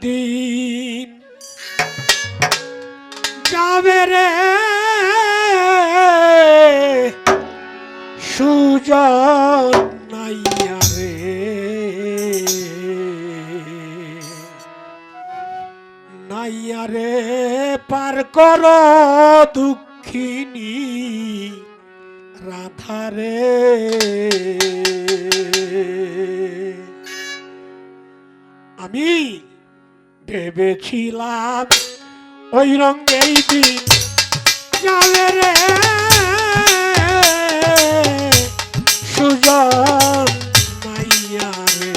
দিন। যাবে রে সুজন নাইয়া রে। নাইয়া রে পার কর দুঃখিনী রাধারে আমি ভেবেছিলাম ওই রঙেই দিন যাবে রে। সুজন মাইয়া রে।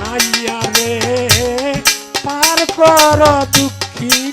মাইয়া রে পার কর দুঃখিনী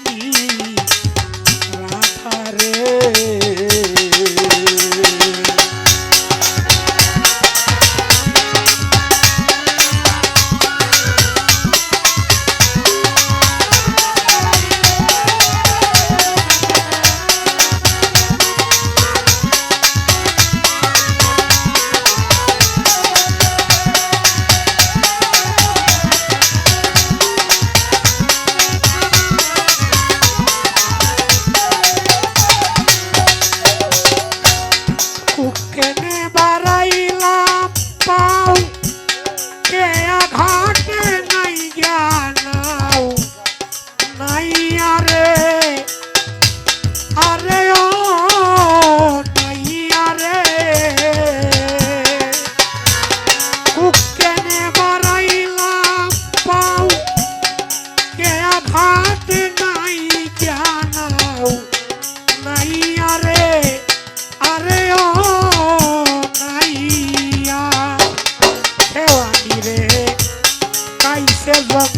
Facebook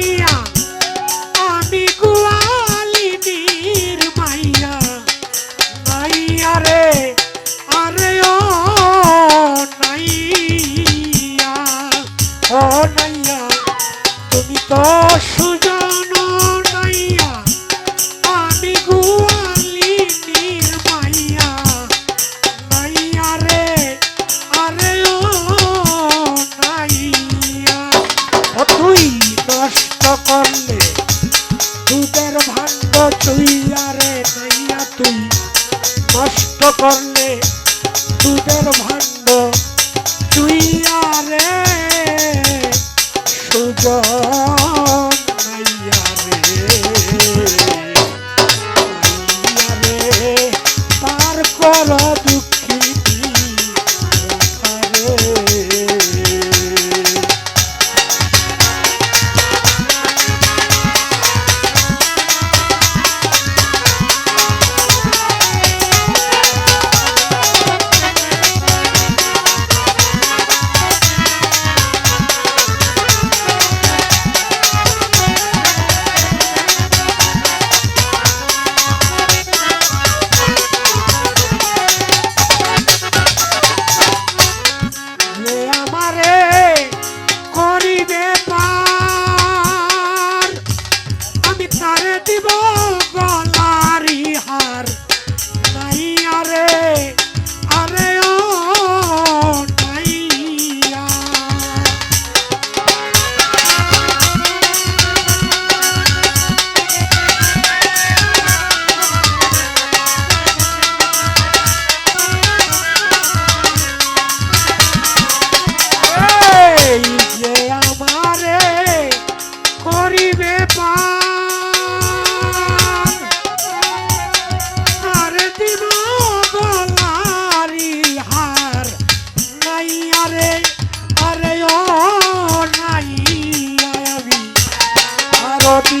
নাইয়া আমি গোয়ালিনীর মাইয়া। নাইয়া রে আরে ও নাইয়া ও নাইয়া তুমি তো সুজন করলে দুধের ভাণ্ড চুইয়া রে নাইয়া তুই নষ্ট করলে দুধের দিব।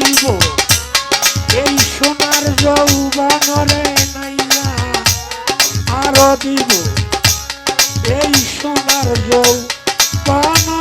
হইব এই সোনার যৌবনরে নাইয়া আরও দিব। এই সোনার যৌবন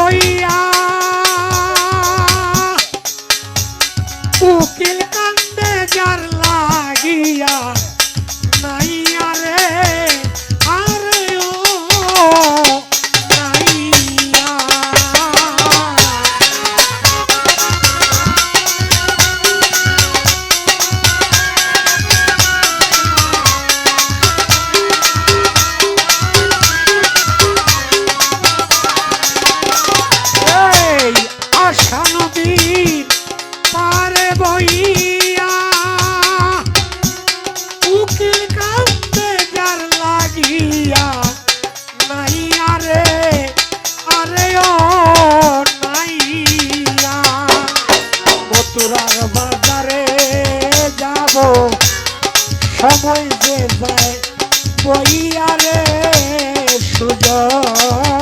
soy বাজারে যাব। সময় যে যায় বইয়ারে সুযোগ।